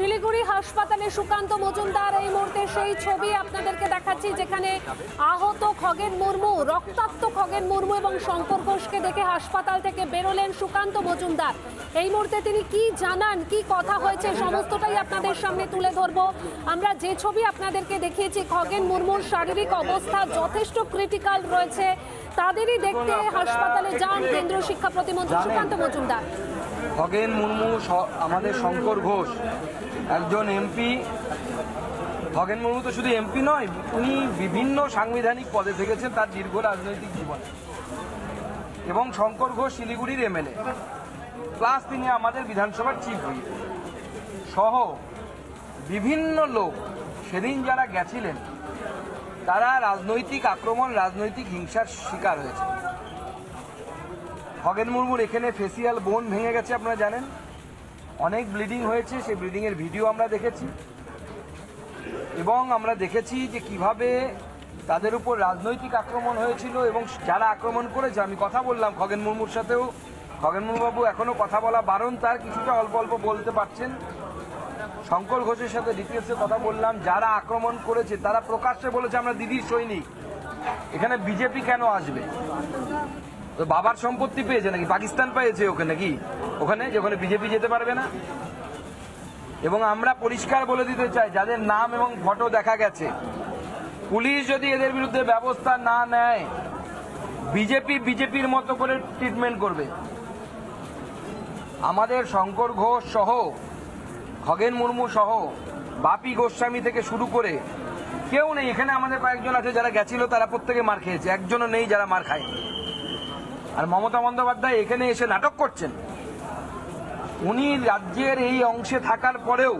শিলিগুড়ি হাসপাতালে সুকান্ত মজুমদার। এই মুহূর্তে সেই ছবি আপনাদেরকে দেখাচ্ছি যেখানে আহত খগেন মুর্মু রক্তাক্ত খগেন মুর্মু এবং শঙ্কর ঘোষকে দেখে হাসপাতাল থেকে বেরোলেন সুকান্ত মজুমদার। এই মুহূর্তে তিনি কি জানান কি কথা হয়েছে সমস্তটাই আপনাদের সামনে তুলে ধরবো। আমরা যে ছবি আপনাদেরকে দেখিয়েছি খগেন মুর্মুর শারীরিক অবস্থা যথেষ্ট ক্রিটিক্যাল রয়েছে। তাদেরই দেখতে হাসপাতালে যান কেন্দ্রীয় শিক্ষা প্রতিমন্ত্রী সুকান্ত মজুমদার। খগেন মুর্মু আমাদের শঙ্কর ঘোষ, একজন এমপি। খগেন মুর্মু তো শুধু এমপি নয়, উনি বিভিন্ন সাংবিধানিক পদে থেকেছেন তার দীর্ঘ রাজনৈতিক জীবনে। এবং শঙ্কর ঘোষ শিলিগুড়ির এমএলএ। প্লাস তিনি আমাদের বিধানসভার চিফ হুইপ সহ বিভিন্ন লোক সেদিন যারা গেছিলেন, তারা রাজনৈতিক আক্রমণ, রাজনৈতিক হিংসার শিকার হয়েছে। খগেন মুর্মুর এখানে ফেসিয়াল বোন ভেঙে গেছে, আপনারা জানেন। অনেক ব্লিডিং হয়েছে, সেই ব্লিডিং এর ভিডিও আমরা দেখেছি। এবং আমরা দেখেছি যে কীভাবে তাদের উপর রাজনৈতিক আক্রমণ হয়েছিল এবং যারা আক্রমণ করেছে, আমি কথা বললাম খগেন মুর্মুর সাথেও। খগেন মুর্মু বাবু এখনও কথা বলা বারণ, তার কিছুটা অল্প অল্প বলতে পারছেন। শঙ্কর ঘোষের সাথে ডিটেলসে কথা বললাম, যারা আক্রমণ করেছে, তারা প্রকাশ্যে বলেছে, আমরা দিদির সৈনিক। এখানে বিজেপি কেন আসবে? তো বাবার সম্পত্তি পেয়েছে নাকি? পাকিস্তান পেয়েছে ওখানে নাকি? ওখানে, যে ওখানে বিজেপি যেতে পারবে না? এবং আমরা পরিষ্কার বলে দিতে চাই, যাদের নাম এবং ফটো দেখা গেছে, পুলিশ যদি এদের বিরুদ্ধে ব্যবস্থা না নেয়, বিজেপি বিজেপির মতো করে ট্রিটমেন্ট করবে। আমাদের শঙ্কর ঘোষ সহ, খগেন মুর্মু সহ, বাপি গোস্বামী থেকে শুরু করে কেউ নেই। এখানে আমাদের কয়েকজন আছে যারা গেছিল, তারা প্রত্যেকে মার খেয়েছে। একজনও নেই যারা মার খায় আর মমতা বন্দ্যোপাধ্যায় এখানে এসে নাটক করছেন। উনি রাজ্যের এই অংশে থাকার পরেও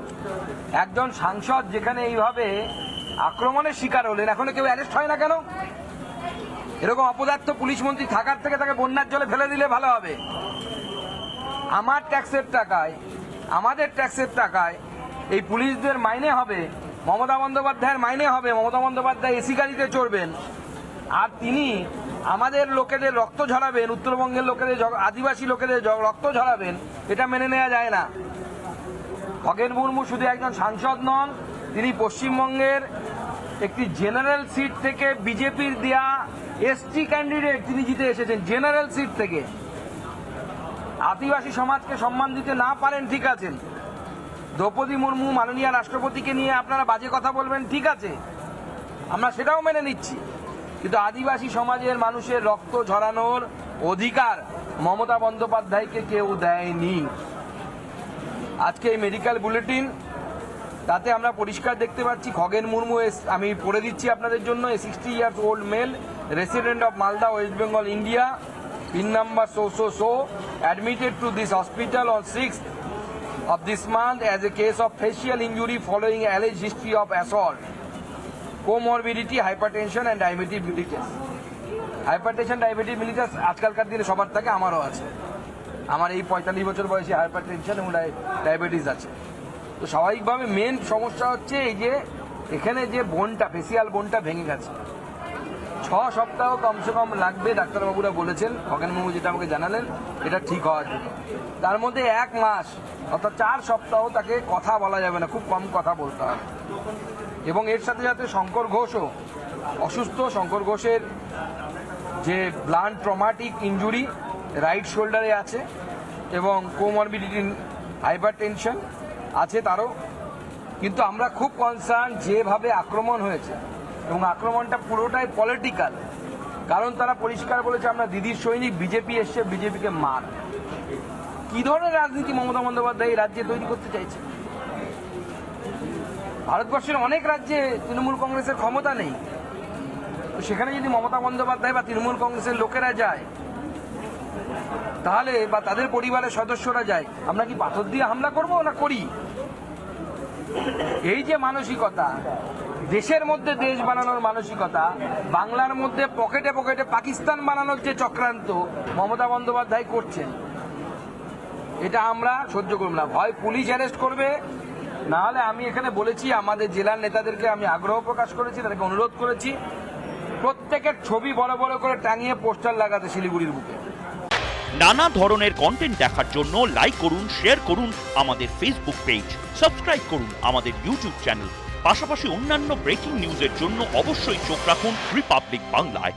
একজন সাংসদ যেখানে এইভাবে আক্রমণের শিকার হলেন, এখনও কেউ অ্যারেস্ট হয় না কেন? এরকম অপদার্থ পুলিশ মন্ত্রী থাকার থেকে তাকে বন্যার জলে ফেলে দিলে ভালো হবে। আমার ট্যাক্সের টাকায়, আমাদের ট্যাক্সের টাকায় এই পুলিশদের মাইনে হবে, মমতা বন্দ্যোপাধ্যায়ের মাইনে হবে। মমতা বন্দ্যোপাধ্যায় এসি গাড়িতে চড়বেন। আর তিনি আমাদের লোকেদের রক্ত ঝরাবেন, উত্তরবঙ্গের লোকেদের আদিবাসী লোকেদের রক্ত ঝরাবেন, এটা মেনে নেওয়া যায় না। খগেন মুর্মু শুধু একজন সাংসদ নন, তিনি পশ্চিমবঙ্গের একটি জেনারেল সিট থেকে বিজেপির দেয়া এসটি ক্যান্ডিডেট তিনি জিতে এসেছেন, জেনারেল সিট থেকে। আদিবাসী সমাজকে সম্মান দিতে না পারেন, ঠিক আছেন দ্রৌপদী মুর্মু মাননীয় রাষ্ট্রপতিকে নিয়ে আপনারা বাজে কথা বলবেন, ঠিক আছে। আমরা সেটাও মেনে নিচ্ছি। কিন্তু আদিবাসী সমাজের মানুষের রক্ত ঝরানোর অধিকার মমতা বন্দ্যোপাধ্যায়কে কেউ দেয়নি। আজকে এই মেডিকেল বুলেটিন তাতে আমরা পরিষ্কার দেখতে পাচ্ছি খগেন মুর্মু আমি পড়ে দিচ্ছি আপনাদের জন্য a sixty years old male resident of Malda West Bengal India pin number so so so admitted to this hospital on six of this month as a case of facial injury following alleged history of assault, comorbidity, hypertension and diabetes mellitus. Hypertension diabetes mellitus আজকালকার দিনে সবার থাকে আমারও আছে। আমার এই পঁয়তাল্লিশ বছর বয়সে হাইপারটেনশন এবং ডায়াবেটিস আছে। তো স্বাভাবিকভাবে মেন সমস্যা হচ্ছে এই যে এখানে যে বোনটা ফেসিয়াল বোনটা ভেঙে গেছে। ছ সপ্তাহ কমসে কম লাগবে ডাক্তারবাবুরা বলেছেন খগেন মুর্মু যেটা আমাকে জানালেন এটা ঠিক হওয়ার জন্য। তার মধ্যে এক মাস অর্থাৎ চার সপ্তাহ তাকে কথা বলা যাবে না খুব কম কথা বলতে হবে। এবং এর সাথে সাথে শঙ্কর ঘোষও অসুস্থ। শঙ্কর ঘোষের যে ব্লান্ট ট্রমাটিক ইঞ্জুরি রাইট শোল্ডারে আছে এবং কোমরবিডিটি হাইপার টেনশন আছে তারও। কিন্তু আমরা খুব কনসার্ন যেভাবে আক্রমণ হয়েছে এবং আক্রমণটা পুরোটাই পলিটিক্যাল কারণ তারা পরিষ্কার বলেছে, আমরা দিদির সৈনিক বিজেপি এসছে বিজেপিকে মার। কি ধরনের রাজনীতি মমতা বন্দ্যোপাধ্যায় এই রাজ্যে তৈরি করতে চাইছে? ভারতবর্ষের অনেক রাজ্যে তৃণমূল কংগ্রেসের ক্ষমতা নেই। সেখানে যদি মমতা বন্দ্যোপাধ্যায় বা তৃণমূল কংগ্রেসের লোকেরা যায়, তাহলে বা তাদের পরিবারের সদস্যরা যায়, আমরা কি পাথর দিয়ে হামলা করব না করি? এই যে মানসিকতা, দেশের মধ্যে দেশ বানানোর মানসিকতা, বাংলার মধ্যে পকেটে পকেটে পাকিস্তান বানানোর যে চক্রান্ত মমতা বন্দ্যোপাধ্যায় করছেন, এটা আমরা সহ্য করব না। হয় পুলিশ অ্যারেস্ট করবে না হলে আমি এখানে বলেছি, আমাদের জেলার নেতাদেরকে আমি আগ্রহ প্রকাশ করেছি, তাদেরকে অনুরোধ করেছি, প্রত্যেকের ছবি বড় বড় করে টাঙিয়ে পোস্টার লাগাতে শিলিগুড়ির বুকে। নানা ধরনের কন্টেন্ট দেখার জন্য লাইক করুন শেয়ার করুন আমাদের ফেসবুক পেজ সাবস্ক্রাইব করুন আমাদের ইউটিউব চ্যানেল পাশাপাশি অন্যান্য ব্রেকিং নিউজের জন্য অবশ্যই চোখ রাখুন রিপাবলিক বাংলায়